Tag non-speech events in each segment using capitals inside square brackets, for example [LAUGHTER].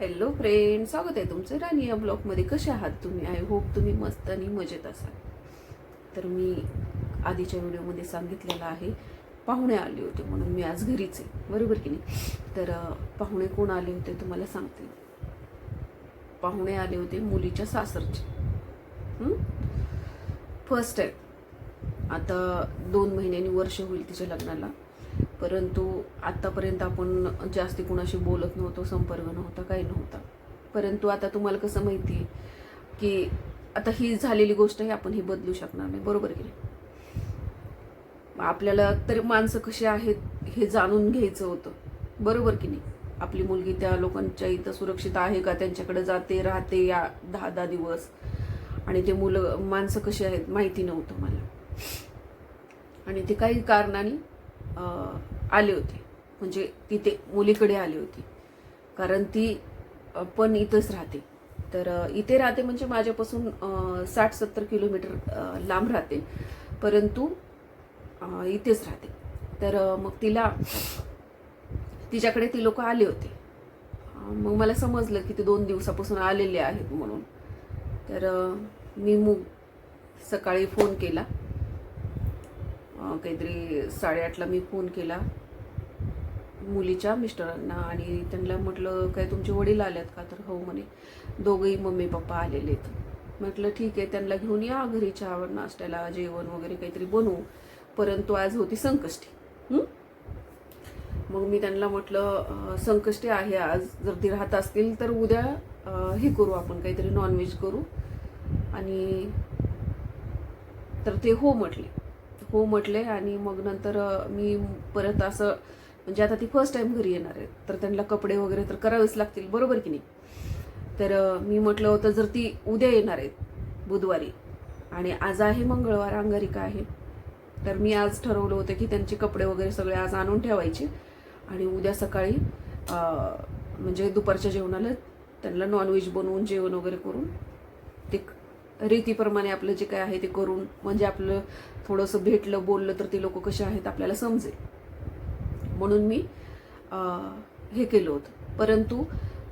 Hello friend स्वागत आहे तुमचं राणी या ब्लॉगमध्ये कसे आहात तुम्ही? आय होप तुम्ही मस्त आणि मजेत असाल. तर मी आधीच्या व्हिडिओमध्ये सांगितलेलं आहे पाहुणे आले होते म्हणून मी आज घरीच आहे. बरोबर की नाही? तर पाहुणे कोण आले होते तुम्हाला सांगते. पाहुणे आले होते मुलीच्या सासरचे. फर्स्ट टाईम आता दोन महिन्यांनी वर्ष होईल तिच्या लग्नाला. परंतु आत्तापर्यंत आपण जास्ती कुणाशी बोलत नव्हतो संपर्क नव्हता काही नव्हता. परंतु आता तुम्हाला कसं माहिती आहे की आता ही झालेली गोष्ट आहे आपण ही बदलू शकणार नाही. बरोबर की नाही? आपल्याला तरी माणसं कशी आहेत हे जाणून घ्यायचं होतं. बरोबर की नाही? आपली मुलगी त्या लोकांच्या इथं सुरक्षित आहे का? त्यांच्याकडे जाते राहते या दहा दहा दिवस. आणि ते मुलं माणसं कशी आहेत माहिती नव्हतं मला. आणि ते काही कारणाने आले होते. म्हणजे तिथे मुलीकडे आली होती. कारण ती पण इथंच राहते. तर इथे राहते म्हणजे माझ्यापासून साठ सत्तर किलोमीटर लांब राहते. परंतु इथेच राहते. तर मग तिला तिच्याकडे ती लोक आले होते. मग मला समजलं की ते दोन दिवसापासून आलेले आहेत म्हणून. तर मी मग सकाळी फोन केला. काहीतरी साडेआठला मी फोन केला मुलीच्या मिस्टरांना. आणि त्यांना म्हटलं काय तुमचे वडील आलेत का? तर हो म्हणे दोघंही मम्मी पप्पा आलेले आहेत. म्हटलं ठीक आहे त्यांना घेऊन या घरी चहा नाश्त्याला जेवण वगैरे काहीतरी बनवू. परंतु आज होती संकष्टी. मग मी त्यांना म्हटलं संकष्टी आहे आज. जर ती राहत असतील तर उद्या हे करू आपण काहीतरी नॉनव्हेज करू. आणि तर ते हो म्हटले. हो म्हटले आणि मग नंतर मी परत असं म्हणजे आता ती फर्स्ट टाइम घरी येणार आहे. तर त्यांना कपडे वगैरे तर करावेच लागतील. बरोबर की नाही? तर मी म्हटलं होतं जर ती उद्या येणार आहेत बुधवारी आणि आज आहे मंगळवार अंगारिका आहे तर मी आज ठरवलं होतं की त्यांचे कपडे वगैरे सगळे आज आणून ठेवायचे आणि उद्या सकाळी म्हणजे दुपारच्या जेवणाला त्यांना नॉनव्हेज बनवून जेवण वगैरे करून रीतीप्रमाणे आपलं जे काय आहे ते करून म्हणजे आपलं थोडंसं भेटलं बोललं तर ते लोक कसे आहेत आपल्याला समजेल. म्हणून मी हे केलं होतं. परंतु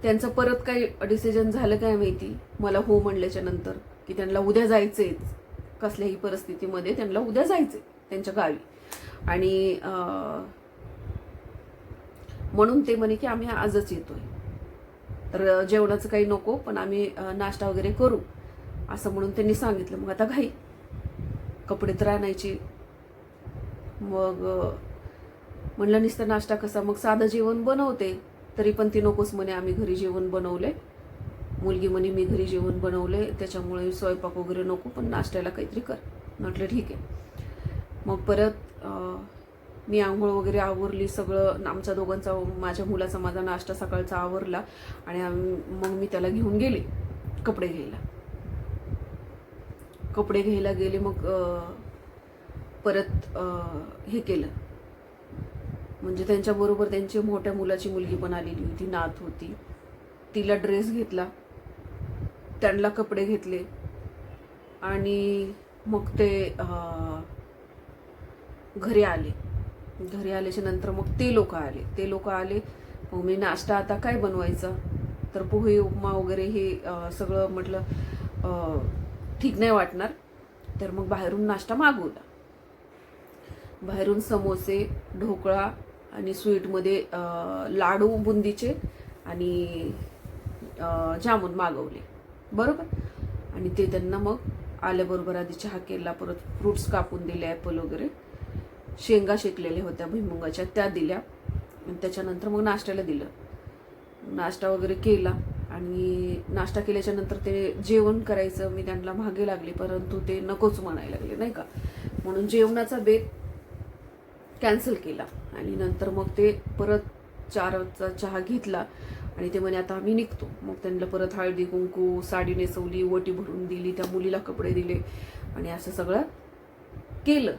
त्यांचं परत काही डिसिजन झालं काय माहिती? मला हो म्हणल्याच्या नंतर की त्यांना उद्या जायचंच कसल्याही परिस्थितीमध्ये त्यांना उद्या जायचंय त्यांच्या गावी. आणि म्हणून ते म्हणे की आम्ही आजच येतोय. तर जेवणाचं काही नको पण आम्ही नाश्ता वगैरे करू. असं म्हणून त्यांनी सांगितलं मग आता घाई. कपडे तर आणायचे. मग म्हणलं नुसतं नाश्ता कसा? मग साधं जेवण बनवते तरी पण ती नकोच म्हणे आम्ही घरी जेवण बनवले. मुलगी म्हणे मी घरी जेवण बनवले त्याच्यामुळे स्वयंपाक वगैरे नको पण नाश्त्याला काहीतरी कर. म्हटलं ठीक आहे. मग परत मी आंघोळ वगैरे आवरली सगळं. आमच्या दोघांचा माझ्या मुलाचा माझा नाश्ता सकाळचा आवरला आणि मग मी त्याला घेऊन गेले कपडे घ्यायला. कपडे घ्यायला गेले मग परत हे केलं. म्हणजे त्यांच्याबरोबर त्यांची मोठ्या मुलाची मुलगी पण आलेली होती नात होती. तिला ड्रेस घेतला. त्यांना कपडे घेतले. आणि मग ते घरी आले. घरी आल्याच्यानंतर मग ते लोक आले. ते लोक आले. मग मी नाश्ता आता काय बनवायचा? तर पोहे उपमा वगैरे हे सगळं म्हटलं ठीक नाही वाटणार तर मग बाहेरून नाश्ता मागवला बाहेरून समोसे ढोकळा आणि स्वीटमध्ये लाडू बुंदीचे आणि जामून मागवले. बरोबर? आणि ते त्यांना मग आल्याबरोबर आधी चहा केला परत फ्रुट्स कापून दिले ॲपल वगैरे. शेंगा शेकलेल्या होत्या भुईमुगाच्या त्या दिल्या. आणि त्याच्यानंतर मग नाश्त्याला दिलं. नाश्ता वगैरे केला. आणि नाश्ता केल्याच्यानंतर ते जेवण करायचं मी त्यांना मागे लागले परंतु ते नकोच म्हणायला लागले नाही का? म्हणून जेवणाचा बेत कॅन्सल केला. आणि नंतर मग ते परत चारचा चहा घेतला आणि ते म्हणे आता आम्ही निघतो. मग त्यांना परत हळदी कुंकू साडी नेसवली वटी भरून दिली त्या मुलीला कपडे दिले आणि असं सगळं केलं.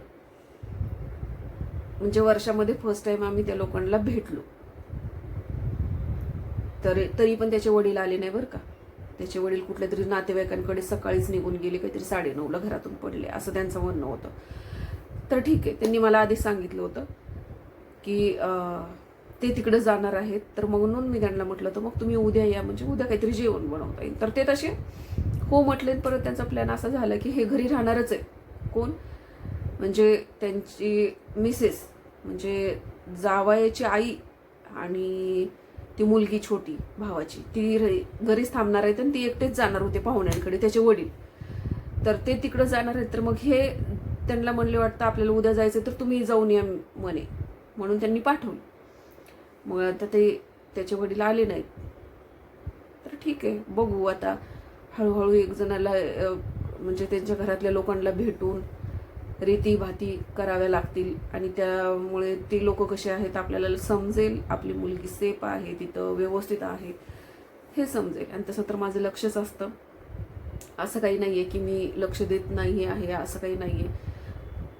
म्हणजे वर्षामध्ये फर्स्ट टाइम आम्ही त्या लोकांना भेटलो. तर तरी पण त्याचे वडील आले नाही बरं का. त्याचे वडील कुठल्या तरी नातेवाईकांकडे सकाळीच निघून गेले काहीतरी साडेनऊला घरातून पडले असं त्यांचं म्हणणं होतं. तर ठीक आहे त्यांनी मला आधी सांगितलं होतं की ते तिकडे जाणार आहेत तर म्हणून मी त्यांना म्हटलं तर मग तुम्ही उद्या या म्हणजे उद्या काहीतरी जेवण बनवता येईल. तर ते तसे हो म्हटले परत त्यांचा प्लॅन असा झाला की हे घरी राहणारच आहे. कोण? म्हणजे त्यांची मिसेस म्हणजे जावयाची आई आणि ती मुलगी छोटी भावाची ती घरीच थांबणार आहेत आणि ती एकटेच जाणार होते पाहुण्यांकडे त्याचे वडील. तर ते तिकडं जाणार आहेत तर मग हे त्यांना म्हणले वाटतं आपल्याला उद्या जायचं तर तुम्ही जाऊन या म्हणे. म्हणून त्यांनी पाठवलं. मग आता ते त्याचे वडील आले नाहीत. तर ठीक आहे बघू आता. हळूहळू एक जणाला म्हणजे त्यांच्या घरातल्या लोकांना भेटून रीतीभाती कराव्या लागतील. आणि त्यामुळे ती लोक कसे आहेत आपल्याला समजेल. आपली मुलगी सेफ आहे तिथं व्यवस्थित आहे. हे समजेल. आणि तसं तर माझं लक्षच असतं. असं काही नाही आहे की मी लक्ष देत नाही आहे असं काही नाही आहे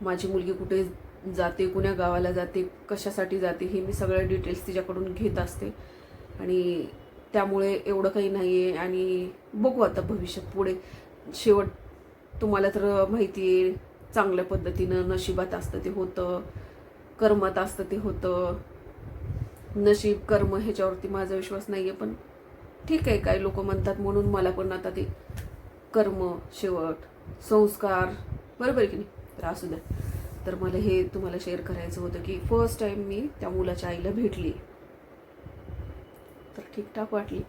माझी मुलगी कुठे जाते कुण्या गावाला जाते कशासाठी जाते हे मी सगळ्या डिटेल्स तिच्याकडून घेत असते. आणि त्यामुळे एवढं काही नाही आहे आणि बघू आता भविष्यात पुढे. शेवट तुम्हाला तर माहिती आहे चांगल्या पद्धतीनं नशिबात असतं ते होतं कर्मात असतं ते होतं. नशीब कर्म ह्याच्यावरती माझा विश्वास नाही आहे पण ठीक आहे काय लोक म्हणतात म्हणून मला पण आता ते कर्म शेवट संस्कार बरोबर आहे की नाही? तर असू द्या. तर मला हे तुम्हाला शेअर करायचं होतं की फर्स्ट टाईम मी त्या मुलाच्या आईला भेटली. तर ठीकठाक वाटली.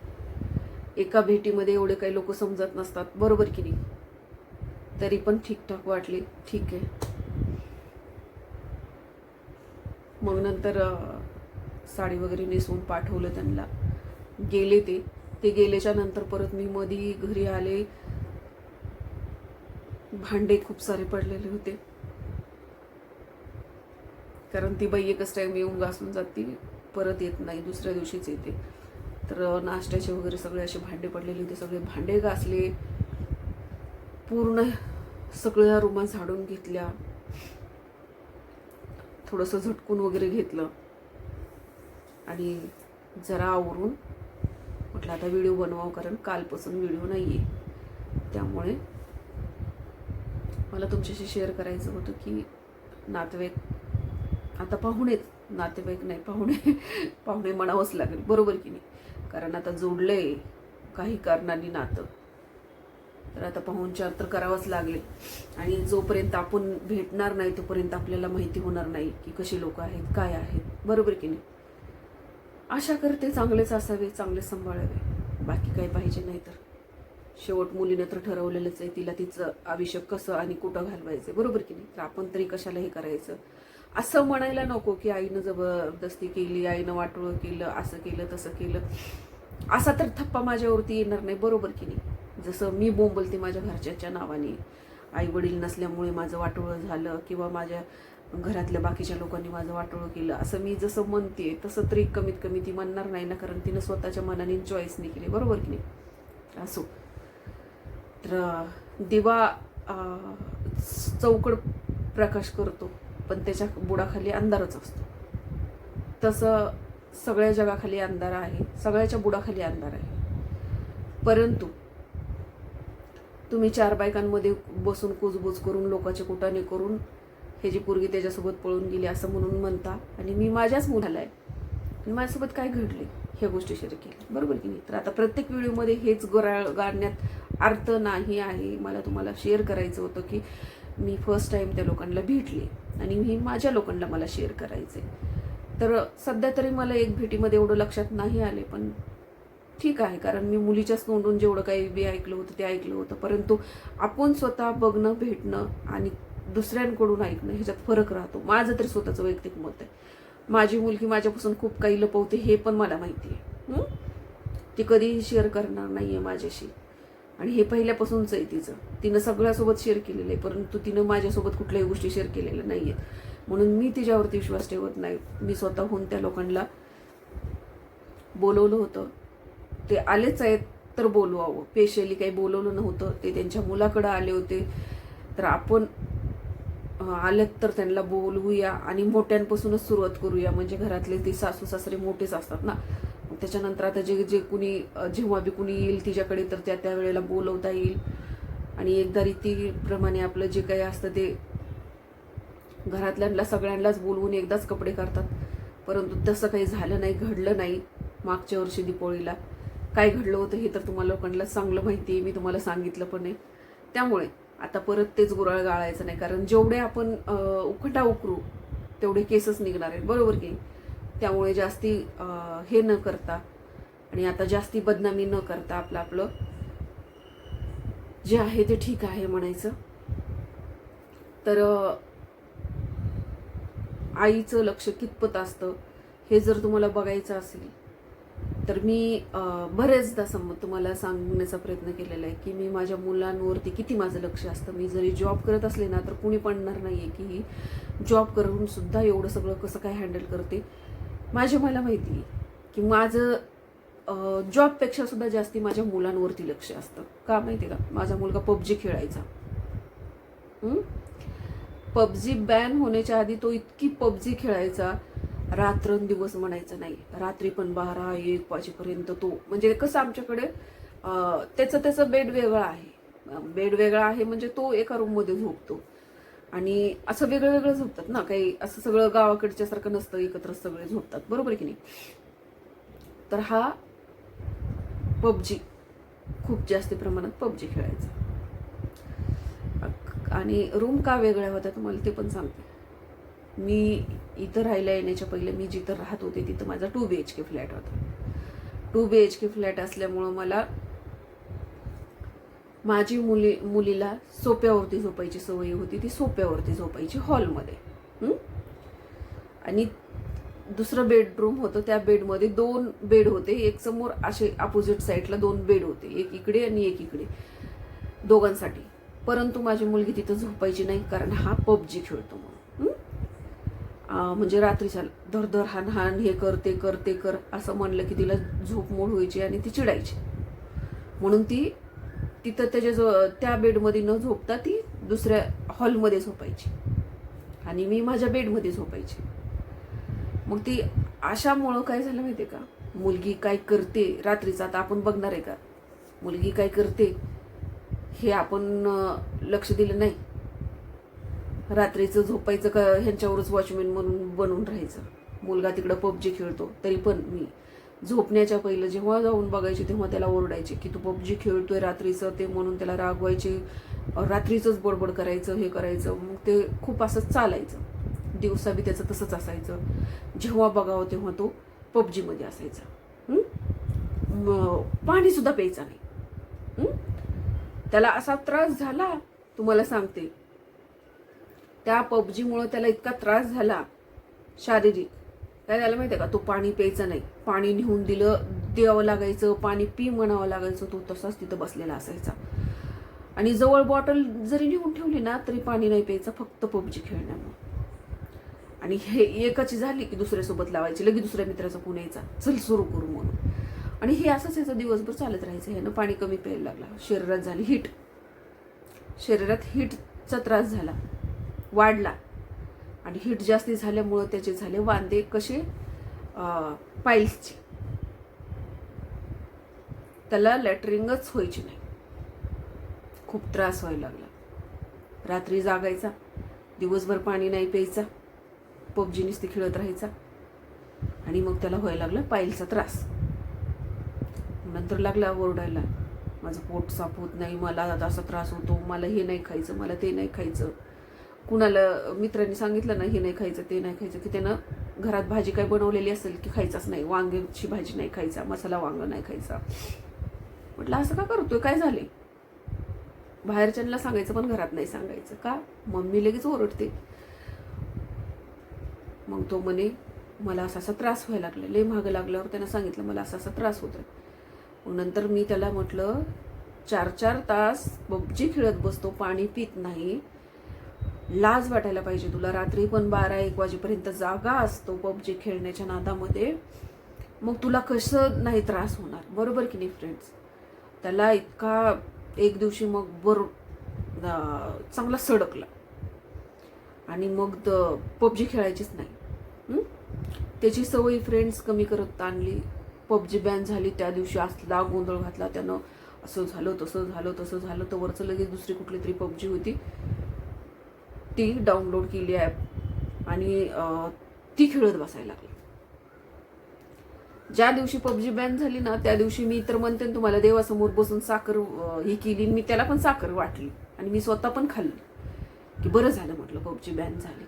एका भेटीमध्ये एवढे काही लोक समजत नसतात बरोबर की नाही? तरी पण ठीकठाक वाटली. ठीक. आहे मग नंतर साडी वगैरे नेसवून पाठवलं त्यांना. गेले ते. ते गेल्याच्यानंतर परत मी मधी घरी आले. भांडे खूप सारे पडलेले होते. कारण ती बाई एकच टाईम येऊन घासून जाते. परत येत नाही. दुसऱ्या दिवशीच येते. तर नाश्त्याचे वगैरे सगळे असे भांडे पडलेले होते. सगळे भांडे घासले. पूर्ण सगळ्या रुमा झाडून घेतल्या. थोडंसं झटकून वगैरे घेतलं. आणि जरा आवरून म्हटलं आता व्हिडिओ बनवावं कारण कालपासून व्हिडिओ नाही आहे त्यामुळे मला तुमच्याशी शेअर करायचं होतं की नातेवाईक आता पाहुणेच नातेवाईक नाही पाहुणे पाहुणे म्हणावंच लागेल. बरोबर की नाही? कारण आता जोडलंय काही कारणांनी नातं. तर आता पाहुणचार तर करावंच लागले. आणि जोपर्यंत आपण भेटणार नाही तोपर्यंत आपल्याला माहिती होणार नाही की कशी लोक आहेत काय आहेत. बरोबर की नाही? आशा करते चांगलेच असावे चांगले सांभाळावे. बाकी काही पाहिजे नाही तर. शेवट मुलीनं तर ठरवलेलंच आहे तिला तिचं आयुष्य कसं आणि कुठं घालवायचं. बरोबर की नाही? तर आपण तरी कशाला हे करायचं? असं म्हणायला नको की आईनं जबरदस्ती केली आईनं वाटोळं केलं असं केलं तसं केलं. असा तर थप्पा माझ्यावरती येणार नाही. बरोबर की नाही? जसं मी बोंबलते माझ्या घरच्याच्या नावाने. आई वडील नसल्यामुळे माझं वाटोळं झालं किंवा माझ्या घरातल्या बाकीच्या लोकांनी माझं वाटोळं केलं. असं मी जसं म्हणते तसं तरी कमीत कमी ती म्हणणार नाही ना कारण तिनं स्वतःच्या मनाने चॉईसने केली. बरोबर की नाही? असो. तर दिवा चौकड प्रकाश करतो पण त्याच्या बुडाखाली अंधारच असतो. तसं सगळ्या जगाखाली अंधार आहे सगळ्याच्या बुडाखाली अंधार आहे. परंतु तुम्ही चार बायकांमध्ये बसून कुजबूज करून लोकांचे कुटाने करून हे जी पोरगी त्याच्यासोबत पळून गेली असं म्हणून म्हणता. आणि मी माझ्याच मुलाला आहे. आणि माझ्यासोबत काय घडले ह्या गोष्टी शेअर केल्या. बरोबर की नाही? तर आता प्रत्येक व्हिडिओमध्ये हेच गराळ गाडण्यात अर्थ नाही आहे. मला तुम्हाला शेअर करायचं होतं की मी फर्स्ट टाईम त्या लोकांना भेटले. आणि मी माझ्या लोकांना मला शेअर करायचे तर सध्या तरी मला एक भेटीमध्ये एवढं लक्षात नाही आले पण ठीक आहे कारण मी मुलीच्याच तोंडून जेवढं काही बी ऐकलं होतं ते ऐकलं होतं. परंतु आपण स्वतः बघणं भेटणं आणि दुसऱ्यांकडून ऐकणं ह्याच्यात फरक राहतो. माझं तरी स्वतःचं वैयक्तिक मत आहे. माझी मुलगी माझ्यापासून खूप काही लपवते हे पण मला माहिती आहे. ती कधीही शेअर करणार नाही आहे माझ्याशी. आणि हे पहिल्यापासूनच आहे तिचं. तिनं सगळ्यासोबत शेअर केलेलं आहे परंतु तिनं माझ्यासोबत कुठल्याही गोष्टी शेअर केलेल्या नाही आहेत म्हणून मी तिच्यावरती विश्वास ठेवत नाही. मी स्वतःहून त्या लोकांना बोलवलं होतं. ते आलेच आहेत तर बोलवावं. पेशली काही बोलवलं नव्हतं ते त्यांच्या मुलाकडं आले होते. तर आपण आलेत तर त्यांना बोलवूया आणि मोठ्यांपासूनच सुरुवात करूया. म्हणजे घरातले ते सासू सासरे मोठेच असतात ना. त्याच्यानंतर आता जे जे कुणी जेव्हा बी कुणी येईल तिच्याकडे तर त्या त्या वेळेला बोलवता येईल. आणि एकदा रीतीप्रमाणे आपलं जे काही असतं ते घरातल्यांना सगळ्यांनाच बोलवून एकदाच कपडे करतात. परंतु तसं काही झालं नाही घडलं नाही मागच्या वर्षी दीपोळीला काय घडलं होतं हे तर तुम्हाला लोकांना चांगलं माहिती आहे मी तुम्हाला सांगितलं पण आहे त्यामुळे आता परत तेच गुराळ गाळायचं नाही कारण जेवढे आपण उखटा उकरू तेवढे केसच निघणार आहेत. बरोबर की त्यामुळे जास्ती हे न करता आणि आता जास्ती बदनामी न करता आपलं आपलं जे आहे ते ठीक आहे म्हणायचं. तर आईचं लक्ष कितपत असतं हे जर तुम्हाला बघायचं असेल तर मी बरेचदा सम तुम्हाला सांगण्याचा प्रयत्न केलेला आहे की मी माझ्या मुलांवरती किती माझं लक्ष असतं. मी जरी जॉब करत असले ना तर कुणी पडणार नाही आहे की ही जॉब करून सुद्धा एवढं सगळं कसं काय हँडल करते. माझ्या मला माहिती आहे की माझं जॉबपेक्षा सुद्धा जास्ती माझ्या मुलांवरती लक्ष असतं. का माहिती आहे का? माझा मुलगा पबजी खेळायचा. पबजी बॅन होण्याच्या आधी तो इतकी पबजी खेळायचा रात्रंदिवस म्हणायचं नाही. रात्री पण बारा एक वाजेपर्यंत तो म्हणजे कसं आमच्याकडे त्याचं त्याचं बेड वेगळा आहे. बेड वेगळा आहे म्हणजे तो एका रूममध्ये झोपतो. आणि असं वेगळं वेगळं झोपतात ना काही असं सगळं गावाकडच्या सारखं नसतं एकत्र सगळे झोपतात. बरोबर आहे की नाही? तर हा पबजी खूप जास्त प्रमाणात पबजी खेळायचा. आणि रूम का वेगळ्या होत्या तुम्हाला ते पण सांगते. मी इथं राहायला येण्याच्या पहिले मी जिथं राहत होते तिथं माझा two B H K flat होता. Two B H K flat असल्यामुळं मला माझी मुली मुलीला सोप्यावरती झोपायची सवय होती ती सोप्यावरती झोपायची हॉलमध्ये आणि दुसरं बेडरूम होतं त्या बेडमध्ये दोन बेड होते एक समोर असे अपोजिट साईडला दोन बेड होते एक इकडे आणि एक इकडे दोघांसाठी. परंतु माझी मुलगी तिथं झोपायची नाही कारण हा पबजी खेळतो म्हणून. म्हणजे रात्रीच्या धर धर हान हान हे कर ते कर ते कर असं म्हणलं की तिला झोप मोड व्हायची आणि ती चिडायची. म्हणून ती तिथं त्याच्या जो त्या बेडमध्ये न झोपता ती दुसऱ्या हॉलमध्ये झोपायची. आणि मी माझ्या बेडमध्ये झोपायची. मग ती अशामुळं काय झालं माहिती आहे का? मुलगी काय करते? रात्रीचं आता आपण बघणार आहे का? मुलगी काय करते? हे आपण लक्ष दिलं नाही. रात्रीचं झोपायचं का ह्यांच्यावरच वॉचमॅन म्हणून बनून राहायचं. मुलगा तिकडं पबजी खेळतो तरी पण मी. झोपण्याच्या पहिलं जेव्हा जाऊन बघायचे तेव्हा त्याला ओरडायचे की तू पबजी खेळतोय रात्रीचं ते म्हणून त्याला रागवायचे. रात्रीचंच बडबड करायचं हे करायचं. मग ते खूप असं चालायचं. दिवसा बी त्याचं तसंच असायचं. जेव्हा बघावं तेव्हा तो पबजीमध्ये असायचा. पाणीसुद्धा प्यायचा नाही. त्याला असा त्रास झाला तुम्हाला सांगते. त्या पबजीमुळं त्याला इतका त्रास झाला शारीरिक. काय झालं माहितीये का? तो पाणी प्यायचा नाही. पाणी नेऊन दिलं द्यावं लागायचं पाणी पी म्हणावं लागायचं तो तसाच तिथं बसलेला असायचा. आणि जवळ बॉटल जरी नेऊन ठेवली ना तरी पाणी नाही प्यायचं फक्त पबजी खेळण्यामुळे. आणि हे एकाची झाली की दुसऱ्यासोबत लावायची लगेच दुसऱ्या मित्राचा फोन यायचा चल सुरू करू म्हणून. आणि हे असंच याचं दिवसभर चालत राहायचं. ह्यानं पाणी कमी प्यायला लागला. शरीरात झाली हीट. शरीरात हीटचा त्रास झाला. वाढला. आणि हिट जास्ती झाल्यामुळं त्याचे झाले वांदे कसे? पाईल्सचे त्याला लॅटरिंगच व्हायची नाही. खूप त्रास व्हायला लागला. रात्री जागायचा. दिवसभर पाणी नाही प्यायचा. पबजी नुसती खेळत राहायचा. आणि मग त्याला व्हायला लागला पाईलचा त्रास. नंतर लागला ओरडायला. माझं पोट साफ होत नाही. मला असा त्रास होतो. मला हे नाही खायचं. मला ते नाही खायचं. कुणाला मित्रांनी सांगितलं ना हे नाही खायचं ते नाही खायचं की त्यानं घरात भाजी काय बनवलेली असेल की खायचाच नाही वांग्याची भाजी नाही खायचा मसाला वांग नाही खायचा. म्हटलं असं का करतोय? काय झाले बाहेरच्यांना सांगायचं पण घरात नाही सांगायचं. का? मम्मी लगेच ओरडते. मग तो म्हणे मला असा असा त्रास व्हायला लागला लय मागं लागल्यावर त्यानं सांगितलं मला असा असा त्रास होतोय. मग नंतर मी त्याला म्हटलं चार चार तास पबजी खेळत बसतो पाणी पित नाही लाज वाटायला पाहिजे तुला. रात्री पण बारा एक वाजेपर्यंत जागा असतो पबजी खेळण्याच्या नादामध्ये. मग तुला कसं नाही त्रास होणार? बरोबर की नाही फ्रेंड्स त्याला इतका एक दिवशी मग बर चांगला सडकला. आणि मग पबजी खेळायचीच नाही. त्याची सवय फ्रेंड्स कमी करत आणली. पबजी बॅन झाली त्या दिवशी. असला गोंधळ घातला त्यानं. असं झालं तसं झालं तसं झालं. तर वरचं लगेच दुसरी कुठली तरी पबजी होती. ती डाउनलोड केली ॲप आणि ती खेळत बसायला लागली. ज्या दिवशी पबजी बॅन झाली ना त्या दिवशी मी तर म्हणते तुम्हाला देवासमोर बसून साखर ही केली मी त्याला पण साखर वाटली. आणि मी स्वतः पण खाल्ली. की बरं झालं म्हटलं पबजी बॅन झाली.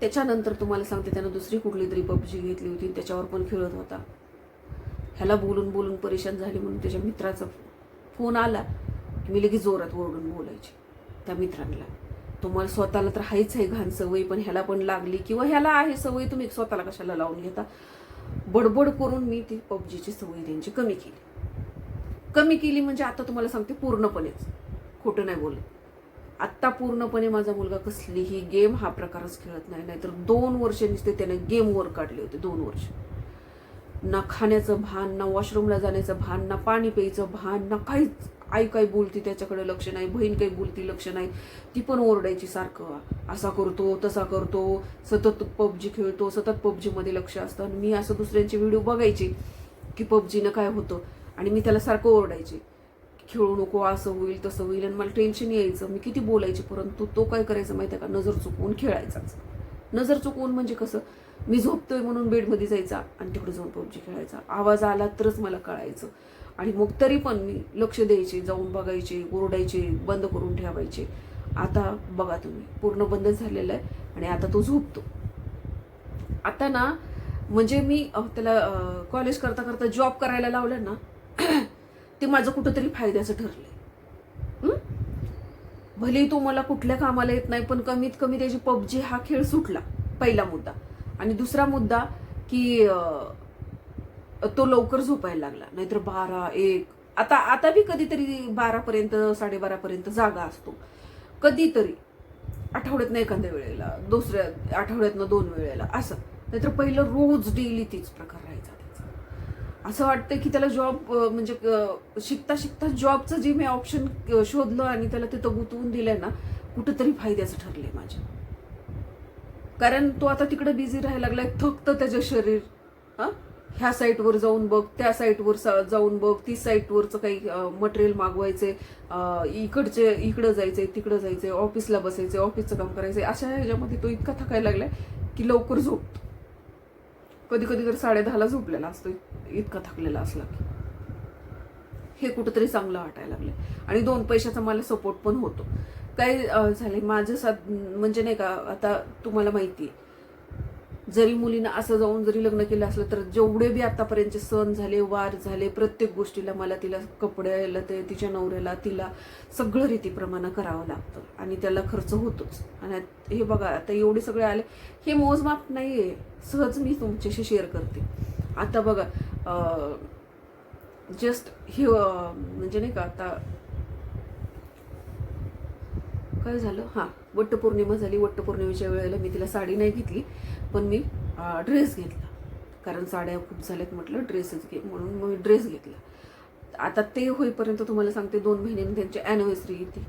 त्याच्यानंतर तुम्हाला सांगते त्यानं दुसरी कुठली तरी पबजी घेतली होती त्याच्यावर पण खेळत होता. ह्याला बोलून बोलून परेशान झाली म्हणून त्याच्या मित्राचा फोन आला की मी लगेच जोरात ओरडून बोलायची त्या मित्रांना. तुम्हाला स्वतःला तर आहेच आहे घाण सवय पण ह्याला पण लागली किंवा ह्याला आहे सवय तुम्ही स्वतःला कशाला लावून घेता? बडबड करून मी ती पबजीची सवय त्यांची कमी केली. कमी केली म्हणजे आता तुम्हाला सांगते पूर्णपणेच. खोटं नाही बोल आत्ता पूर्णपणे माझा मुलगा कसलीही गेम हा प्रकारच खेळत नाही नाहीतर दोन वर्ष नुसते त्याने गेमवर काढले होते दोन वर्ष. ना खाण्याचं भान ना वॉशरूमला जाण्याचं भान ना पाणी प्यायचं भान ना काहीच. आई काय बोलती त्याच्याकडे लक्ष नाही बहीण काही बोलती लक्ष नाही. ती पण ओरडायची सारखं असा करतो तसा करतो सतत पबजी खेळतो सतत पबजीमध्ये लक्ष असतं. आणि मी असं दुसऱ्यांचे व्हिडिओ बघायचे की पबजीनं काय होतं आणि मी त्याला सारखं ओरडायचे खेळू नको असं होईल तसं होईल. आणि मला टेन्शन यायचं मी किती बोलायचे परंतु तो काय करायचा माहिती आहे का? नजर चुकवून खेळायचाच. नजर चुकवून म्हणजे कसं? मी झोपतोय म्हणून बेडमध्ये जायचा आणि तिकडे जाऊन पबजी खेळायचा. आवाज आला तरच मला कळायचं. आणि मग तरी पण मी लक्ष द्यायचे जाऊन बघायचे ओरडायचे बंद करून ठेवायचे. आता बघा तुम्ही पूर्ण बंद झालेलं आहे आणि आता तो झोपतो. आता ना म्हणजे मी त्याला कॉलेज करता करता जॉब करायला लावलं ना [CLEARS THROAT] ते माझं कुठंतरी फायद्याचं ठरलंय. भले तो मला कुठल्या कामाला येत नाही पण कमीत कमी त्याची पबजी हा खेळ सुटला पहिला मुद्दा. आणि दुसरा मुद्दा की तो लवकर झोपायला लागला. नाहीतर बारा एक आता आता बी कधीतरी बारापर्यंत साडेबारापर्यंत जागा असतो. कधीतरी आठवड्यात एखाद्या वेळेला दुसऱ्या आठवड्यातनं दोन वेळेला असं. नाहीतर पहिलं रोज डेली तीच प्रकार राहायचा त्याचा. असं वाटतं की त्याला जॉब म्हणजे शिकता शिकता जॉबचं जे मी ऑप्शन शोधलं आणि त्याला तिथं गुतवून दिलंय ना कुठंतरी फायद्याचं ठरलंय माझ्या. कारण तो आता तिकडे बिझी राहायला लागलाय थकतं त्याचं शरीर हां? ह्या साईटवर जाऊन बघ त्या साईटवर सा- जाऊन बघ ती साईटवरचं काही मटेरियल मागवायचे इकडचे इकडं जायचंय तिकडं जायचंय ऑफिसला बसायचे ऑफिसचं काम करायचंय अशा ह्याच्यामध्ये तो इतका थकायला लागलाय की लवकर झोपतो. कधी कधी तर साडे दहाला झोपलेला असतो इतका थकलेला असला की. हे कुठंतरी चांगलं वाटायला लागले आणि दोन पैशाचा मला सपोर्ट पण होतो. काय झाले माझं साध म्हणजे नाही का आता तुम्हाला माहिती आहे जरी मुलीनं असं जाऊन जरी लग्न केलं असलं तर जेवढे बी आतापर्यंतचे सण झाले वार झाले प्रत्येक गोष्टीला मला तिला कपड्याला ते तिच्या नवऱ्याला तिला सगळं रीतीप्रमाणे करावं लागतं. आणि त्याला खर्च होतोच. आणि हे बघा आता एवढे सगळे आले हे मोजमाप नाही आहे सहज मी तुमच्याशी शेअर करते. आता बघा जस्ट हे म्हणजे नाही का आता काय झालं? हां वट्टपौर्णिमा झाली. वट्टपौर्णिमेच्या वेळेला मी तिला साडी नाही घेतली. पण मी ड्रेस घेतला. कारण साड्या खूप झाल्यात म्हटलं ड्रेसच घे म्हणून मी ड्रेस घेतला. आता ते होईपर्यंत तुम्हाला सांगते दोन महिन्यांनी त्यांची ॲनिव्हर्सरी येते.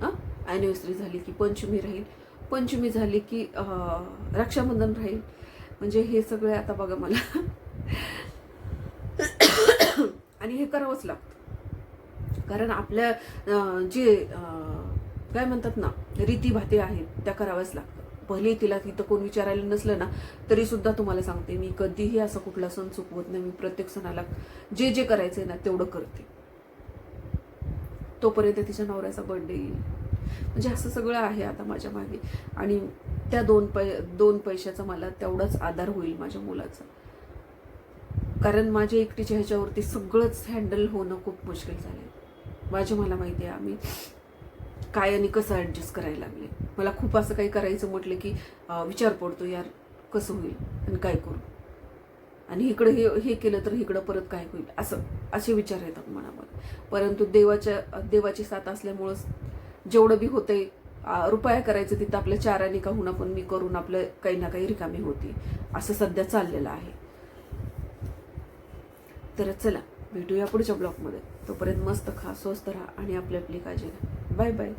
हां ॲनिव्हर्सरी झाली की पंचमी राहील. पंचमी झाली की रक्षाबंधन राहील. म्हणजे हे सगळे आता बघा मला. आणि हे करावंच लागतं. कारण आपल्या जे काय म्हणतात ना रीतीभाती आहेत त्या कराव्याच लागतं भले तिला तिथं कोण विचारायला नसलं ना तरी सुद्धा तुम्हाला सांगते मी कधीही असा कुठला सण चुकवत नाही मी प्रत्येक सणाला जे जे करायचं आहे ना तेवढं करते. तोपर्यंत तिच्या नवऱ्याचा बर्थडे येईल. म्हणजे असं सगळं आहे आता माझ्या मागे. आणि त्या दोन पै दोन पैशाचा मला तेवढाच आधार होईल माझ्या मुलाचा. कारण माझ्या एकटीच्या ह्याच्यावरती सगळंच हँडल होणं खूप मुश्किल झालं माझे मला माहिती आहे आम्ही काय आणि कसं ॲडजस्ट करायला लागले? मला खूप असं काही करायचं म्हटलं की विचार पडतो यार कसं होईल आणि काय करू? आणि इकडं हे हे केलं तर इकडं परत काय होईल? असं असे विचार येतात मनामध्ये. परंतु देवाच्या देवाची साथ असल्यामुळं जेवढं बी होतंय रुपया करायचं तिथं आपल्या चाराने का होणं पण मी करून आपलं काही ना काही रिकामी होती. असं सध्या चाललेलं आहे. तर चला भेटूया पुढच्या ब्लॉगमध्ये. तोपर्यंत मस्त खा स्वस्त राहा आणि आपली आपली काळजी घ्या. Bye bye.